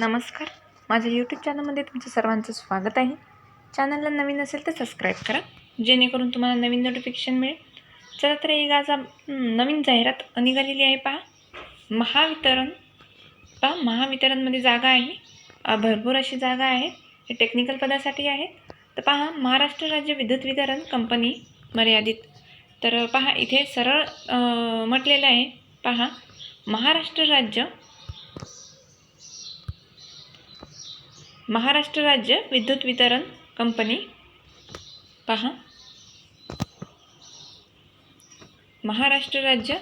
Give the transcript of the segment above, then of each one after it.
नमस्कार. माझ्या यूट्यूब चॅनलमध्ये तुमचं सर्वांचं स्वागत आहे. चॅनलला नवीन असेल तर सबस्क्राईब करा. जेणेकरून तुम्हाला नवीन नोटिफिकेशन मिळेल. चला तर एक आज नवीन जाहिरात निघालेली आहे पहा. महावितरण. पहा महावितरणमध्ये जागा आहे. भरपूर अशी जागा आहे हे टेक्निकल पदासाठी आहे तर पहा महाराष्ट्र राज्य विद्युत वितरण कंपनी मर्यादित. तर पहा इथे सरळ म्हटलेलं आहे. पहा महाराष्ट्र राज्य महाराष्ट्र राज्य विद्युत वितरण कंपनी. पहा. महाराष्ट्र राज्य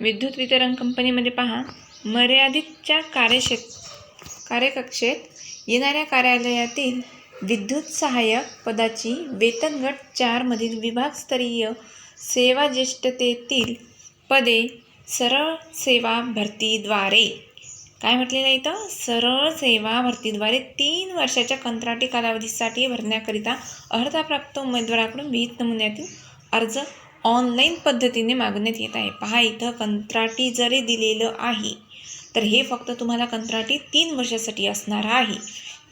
विद्युत वितरण कंपनीमध्ये पहा. मर्यादितच्या कार्यक्षेत कार्यकक्षेत येणाऱ्या कार्यालयातील विद्युत सहाय्यक पदाची वेतन गट चारमधील विभागस्तरीय सेवा ज्येष्ठतेतील पदे सरळ सेवा भरतीद्वारे काय म्हटलेलं आहे इथं? सरळ सेवा भरतीद्वारे तीन वर्षाच्या कंत्राटी कालावधीसाठी भरण्याकरिता अर्हताप्राप्त उमेदवाराकडून विहित नमुन्यातील अर्ज ऑनलाईन पद्धतीने मागण्यात येत आहे. पहा इथं कंत्राटी जरी दिलेलं आहे तर हे फक्त तुम्हाला कंत्राटी तीन वर्षासाठी असणार आहे.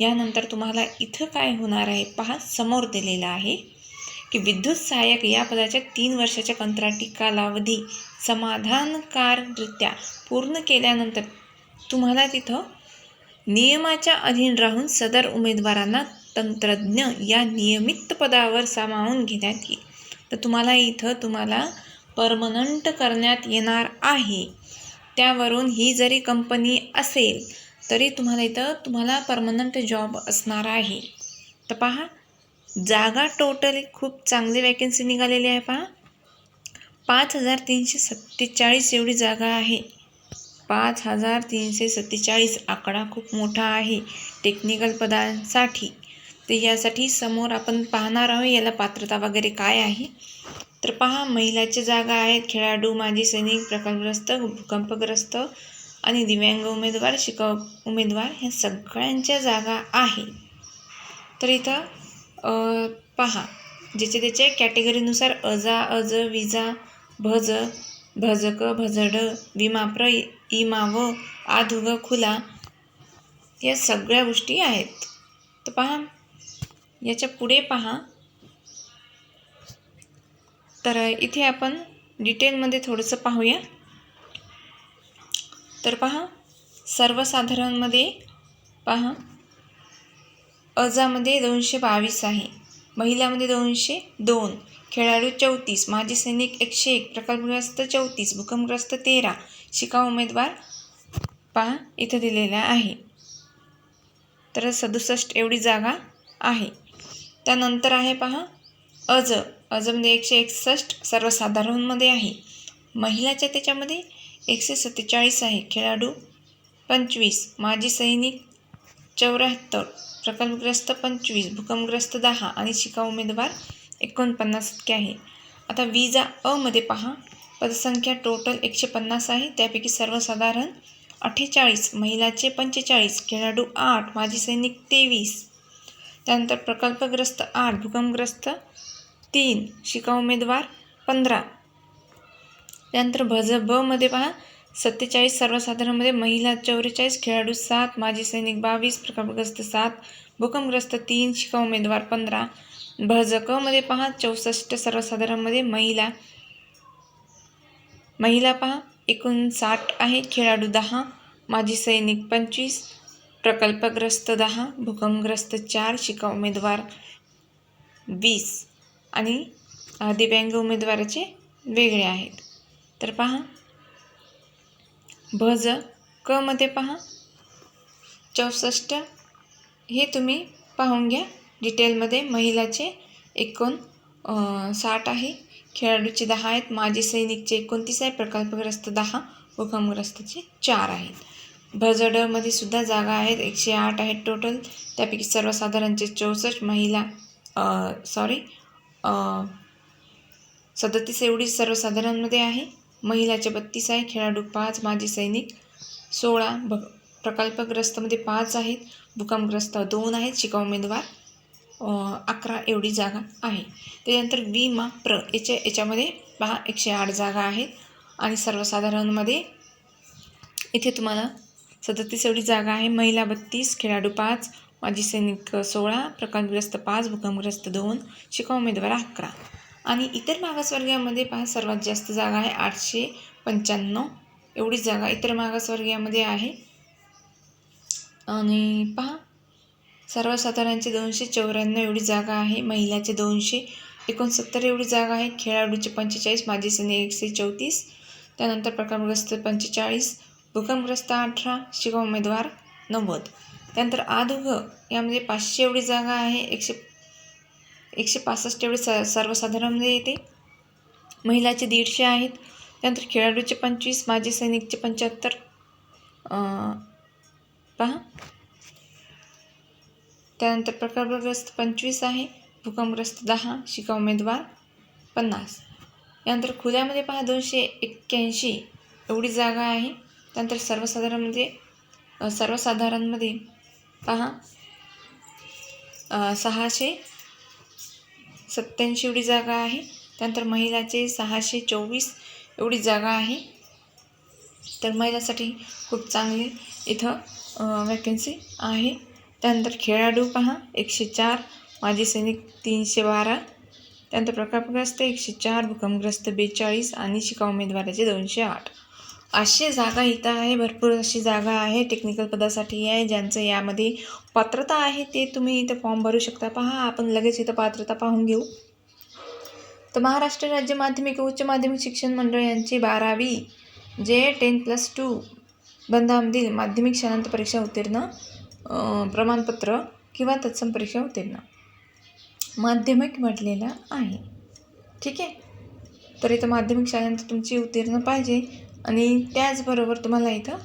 यानंतर तुम्हाला इथं काय होणार आहे? पहा समोर दिलेलं आहे की विद्युत सहाय्यक या पदाच्या तीन वर्षाच्या कंत्राटी कालावधी समाधानकाररित्या पूर्ण केल्यानंतर तुम्हाला तिथं नियमाच्या अधीन राहून सदर उमेदवारांना तंत्रज्ञ या नियमित पदावर सामावून घेण्यात येईल. तर तुम्हाला इथं तुम्हाला परमनंट करण्यात येणार आहे. त्यावरून ही जरी कंपनी असेल तरी तुम्हाला इथं तुम्हाला परमनंट जॉब असणार आहे. तर पहा जागा टोटली खूप चांगली वॅकन्सी निघालेली आहे पहा. पाच हजार तीनशे सत्तेचाळीस एवढी जागा आहे. पाच हजार तीनशे सत्तेचाळीस आकडा खूप मोठा आहे टेक्निकल पदांसाठी. तर यासाठी समोर आपण पाहणार आहोत याला पात्रता वगैरे काय आहे. तर पहा महिलाच्या जागा आहेत खेळाडू माजी सैनिक प्रकल्पग्रस्त भूकंपग्रस्त आणि दिव्यांग उमेदवार शिक उमेदवार ह्या सगळ्यांच्या जागा आहे. तर इथं पहा ज्याचे त्याचे कॅटेगरीनुसार अजा अज विजा भज भजक भजड विमाप्र इमाव आधुग खुला या सगळ्या गोष्टी आहेत. तर पहा याच्यापुढे पहा. तर इथे आपण डिटेलमध्ये थोडंसं पाहूया. तर पहा सर्वसाधारणमध्ये पहा. अजामध्ये दोनशे बावीस आहे. महिलामध्ये दोनशे दोन. खेळाडू चौतीस माजी सैनिक एकशे एक प्रकल्पग्रस्त चौतीस भूकंपग्रस्त तेरा शिकाऊ उमेदवार पहा इथं दिलेला आहे. तर सदुसष्ट एवढी जागा आहे. त्यानंतर आहे पहा अज अज म्हणजे एकशे एकसष्ट सर्वसाधारणमध्ये आहे. महिलाच्या त्याच्यामध्ये एकशे सत्तेचाळीस आहे. खेळाडू पंचवीस माजी सैनिक चौऱ्याहत्तर प्रकल्पग्रस्त पंचवीस भूकंपग्रस्त दहा आणि शिकाऊ उमेदवार एकोणपन्नास इतके आहे. आता विजा अमध्ये पहा. पदसंख्या टोटल एकशे पन्नास आहे. त्यापैकी सर्वसाधारण अठ्ठेचाळीस महिलाचे पंचेचाळीस खेळाडू आठ माजी सैनिक तेवीस. त्यानंतर प्रकल्पग्रस्त आठ भूकंपग्रस्त तीन शिका उमेदवार पंधरा. त्यानंतर भज बमध्ये पहा. सत्तेचाळीस सर्वसाधारणमध्ये महिला चौवेचाळीस खेळाडू सात माजी सैनिक बावीस प्रकल्पग्रस्त सात भूकंपग्रस्त तीन शिका उमेदवार पंधरा. भजकमध्ये पहा चौसष्ट सर्वसाधारणमध्ये महिला. महिला पहा एकूण साठ आहे खेळाडू दहा माजी सैनिक पंचवीस प्रकल्पग्रस्त दहा भूकंपग्रस्त चार शिका उमेदवार वीस आणि दिव्यांग उमेदवाराचे वेगळे आहेत. तर पहा भज क मध्ये पहा चौसष्ट हे तुम्ही पाहून घ्या. डिटेलमध्ये महिलाचे एकूण साठ आहे. खेळाडूचे दहा आहेत. माजी सैनिकचे एकोणतीस आहे. प्रकल्पग्रस्त दहा भूकंपग्रस्तचे चार आहेत. भजडमध्ये सुद्धा जागा आहेत. एकशे आठ आहेत टोटल त्यापैकी सर्वसाधारणचे चौसष्ट महिला सॉरी सदतीस एवढी सर्वसाधारणमध्ये आहे. महिलाचे बत्तीस आहे. खेळाडू पाच माजी सैनिक सोळा भ प्रकल्पग्रस्तमध्ये पाच आहेत. भूकंपग्रस्त दोन आहेत. शिकाऊ उमेदवार अकरा एवढी जागा आहे. त्याच्यानंतर विमा प्र याच्या याच्यामध्ये पहा एकशे आठ जागा आहेत. आणि सर्वसाधारणमध्ये इथे तुम्हाला सदतीस एवढी जागा आहे. महिला बत्तीस खेळाडू पाच माजी सैनिक सोळा प्रकल्पग्रस्त पाच भूकंपग्रस्त दोन शिकाऊ उमेदवार अकरा. आणि इतर मागासवर्गीयामध्ये पहा सर्वात जास्त जागा आहे आठशे पंच्याण्णव एवढी जागा इतर मागासवर्गीयामध्ये आहे. आणि पहा सर्वसाधारणचे दोनशे चौऱ्याण्णव एवढी जागा आहे. महिलाचे दोनशे एकोणसत्तर एवढी जागा आहे. खेळाडूचे पंचेचाळीस माजी सैनिक एकशे चौतीस. त्यानंतर प्रकल्पग्रस्त पंचेचाळीस भूकंपग्रस्त अठरा शिका उमेदवार नव्वद. त्यानंतर आदुग यामध्ये पाचशे एवढी जागा आहे. एकशे एकशे पासष्ट एवढी स सर्वसाधारणमध्ये येते. महिलाचे दीडशे आहेत. त्यानंतर खेळाडूचे पंचवीस माजी सैनिकचे पंच्याहत्तर त्यानंतर प्रकल्पग्रस्त पंचवीस आहे भूकंपग्रस्त दहा शिका उमेदवार पन्नास. यानंतर खुल्यामध्ये पहा दोनशे एक्क्याऐंशी एवढी जागा आहे. त्यानंतर सर्वसाधारणमध्ये सर्वसाधारणमध्ये पहा सहाशे सत्याऐंशी एवढी जागा आहे. त्यानंतर महिलाचे सहाशे चोवीस एवढी जागा आहे. तर महिलासाठी खूप चांगली इथं वॅकन्सी आहे. त्यानंतर खेळाडू पहा एकशे चार माजी सैनिक तीनशे बारा. त्यानंतर प्रकल्पग्रस्त एकशे चार भूकंपग्रस्त बेचाळीस आणि शिका उमेदवाराचे दोनशे आठ. अशी जागा इथं आहे भरपूर अशी जागा आहे टेक्निकल पदासाठी आहे ज्यांचं यामध्ये पात्रता आहे ते तुम्ही इथं फॉर्म भरू शकता. पहा आपण लगेच इथं पात्रता पाहून घेऊ. तर महाराष्ट्र राज्य माध्यमिक उच्च माध्यमिक शिक्षण मंडळ यांची बारावी जे टेन प्लस टू बंधामधील माध्यमिक शालांत परीक्षा उत्तीर्ण. प्रमाणपत्र किंवा तत्सम परीक्षा उत्तीर्ण माध्यमिक म्हटलेलं आहे. ठीक आहे? तर इथं माध्यमिक शाळेनंतर तुमची उत्तीर्ण पाहिजे आणि त्याचबरोबर तुम्हाला इथं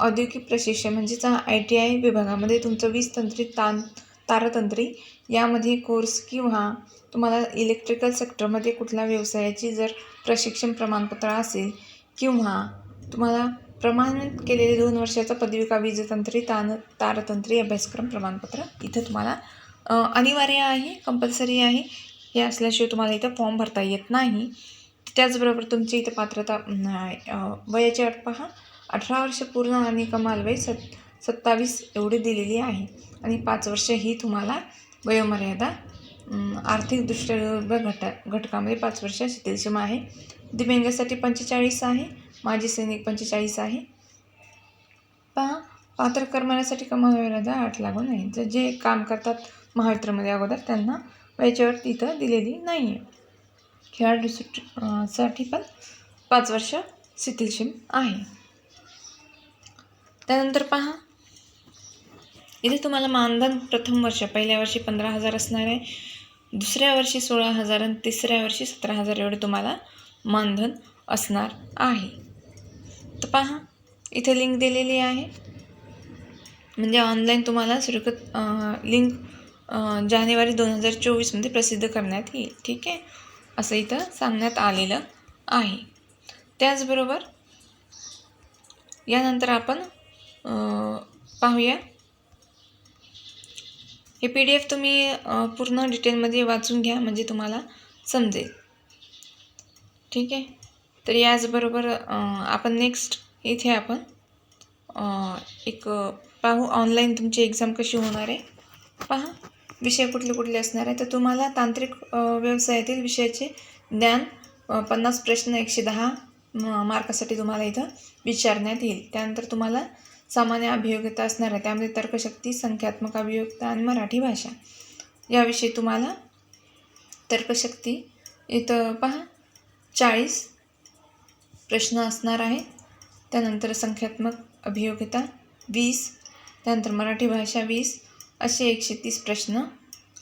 औद्योगिक प्रशिक्षण म्हणजेच आय टी आय विभागामध्ये तुमचं वीज तंत्री तान तारतंत्री यामध्ये कोर्स किंवा तुम्हाला इलेक्ट्रिकल सेक्टरमध्ये कुठल्या व्यवसायाची जर प्रशिक्षण प्रमाणपत्र असेल किंवा तुम्हाला प्रमाणित केलेले दोन वर्षाचा पदविका वीजतंत्री तान तारतंत्री अभ्यासक्रम प्रमाणपत्र. इथं तुम्हाला अनिवार्य आहे कंपल्सरी आहे. हे असल्याशिवाय तुम्हाला इथं फॉर्म भरता येत नाही. त्याचबरोबर तुमची इथं पात्रता वयाची अट पहा. अठरा वर्ष पूर्ण आणि कमाल वय सत् सत्तावीस एवढी दिलेली आहे. आणि पाच वर्ष ही तुम्हाला वयोमर्यादा आर्थिकदृष्ट्या दुर्बल घटा घटकामध्ये पाच वर्ष शिथिलसीमा आहे. दिव्यांगासाठी पंचेचाळीस आहे. माजी सैनिक पंचेचाळीस आहे. पहा पात्र कर्मचाऱ्यासाठी कमाल मर्यादा आठ लागून नाही तर जे काम करतात महाराष्ट्रामध्ये अगोदर त्यांना वयाच्यावर तिथं दिलेली नाही आहे खेळाडू सुटसाठी पण पाच वर्ष शिथिलशीम आहे. त्यानंतर पहा इथे तुम्हाला मानधन प्रथम वर्ष पहिल्या वर्षी पंधरा हजार असणार आहे. दुसऱ्या वर्षी सोळा हजार आणि तिसऱ्या वर्षी सतरा हजार एवढे तुम्हाला मानधन असणार आहे. तर पहा इथे लिंक दिलेली आहे. म्हणजे ऑनलाईन तुम्हाला सुरक्षित लिंक जानेवारी दोन हजार चोवीसमध्ये प्रसिद्ध करण्यात येईल. ठीक आहे? असं इथं सांगण्यात आलेलं आहे. त्याचबरोबर यानंतर आपण पाहूया. हे पी डी एफ तुम्ही पूर्ण डिटेलमध्ये वाचून घ्या म्हणजे तुम्हाला समजेल. ठीक आहे? तर याचबरोबर आपण नेक्स्ट इथे आपण एक पाहू ऑनलाईन तुमची एक्झाम कशी होणार आहे. पहा विषय कुठले कुठले असणार आहे. तर तुम्हाला तांत्रिक व्यवसायातील विषयाचे ज्ञान पन्नास प्रश्न एकशे दहा म- मार्कासाठी तुम्हाला इथं विचारण्यात येईल. त्यानंतर तुम्हाला सामान्य अभियोग्यता असणार आहे. त्यामध्ये तर्कशक्ती संख्यात्मक अभियोग्यता आणि मराठी भाषा. याविषयी तुम्हाला तर्कशक्ती इथं पहा चाळीस प्रश्न असणार आहे. त्यानंतर संख्यात्मक अभियोग्यता वीस त्यानंतर मराठी भाषा वीस असे एकशे तीस प्रश्न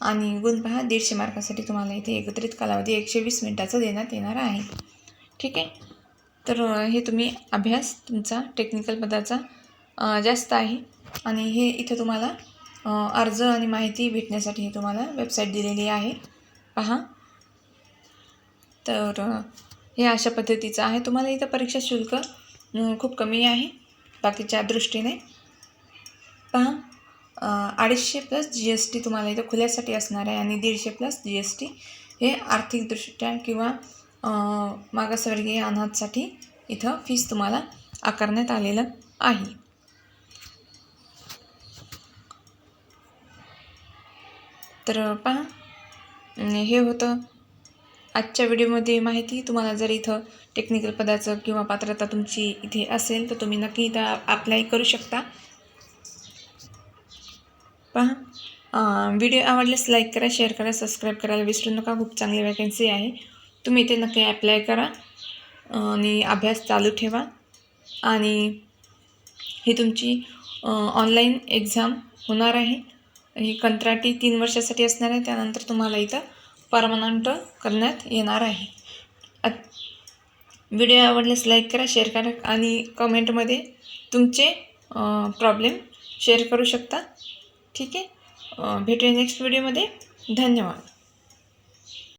आणि गुण पहा दीडशे मार्कासाठी तुम्हाला इथे एकत्रित कालावधी एकशे वीस मिनिटाचा देण्यात येणार आहे. ठीक आहे? तर हे तुम्ही अभ्यास तुमचा टेक्निकल पदाचा जास्त आहे आणि हे इथं तुम्हाला अर्ज आणि माहिती भेटण्यासाठी हे तुम्हाला वेबसाईट दिलेली आहे. पहा. तर हे अशा पद्धतीचं आहे. तुम्हाला इथं परीक्षा शुल्क खूप कमी आहे बाकीच्या दृष्टीने. पहा अडीचशे प्लस जी एस टी तुम्हाला इथं खुल्यासाठी असणार आहे आणि दीडशे प्लस जी एस टी हे आर्थिकदृष्ट्या किंवा मागासवर्गीय अनाथसाठी इथं फीस तुम्हाला आकारण्यात आलेलं आहे. तर पहा हे होतं. आजच्या व्हिडिओमध्ये माहिती तुम्हाला जर इथं टेक्निकल पदाचं किंवा पात्रता तुमची इथे असेल तर तुम्ही नक्की इथं अप्लाय करू शकता. पहा व्हिडिओ आवडल्यास लाईक करा शेअर करा सबस्क्राईब करायला विसरू नका. खूप चांगली वॅकन्सी आहे. तुम्ही इथे नक्की ॲप्लाय करा आणि अभ्यास चालू ठेवा. आणि ही तुमची ऑनलाईन एक्झाम होणार आहे. ही कंत्राटी तीन वर्षासाठी असणार आहे. त्यानंतर तुम्हाला इथं परमनंट करण्यात येणार आहे. आत- व्हिडिओ आवडल्यास लाईक करा शेअर करा आणि कमेंटमध्ये तुमचे प्रॉब्लेम शेअर करू शकता. ठीक आहे? भेटूया नेक्स्ट व्हिडिओमध्ये. धन्यवाद.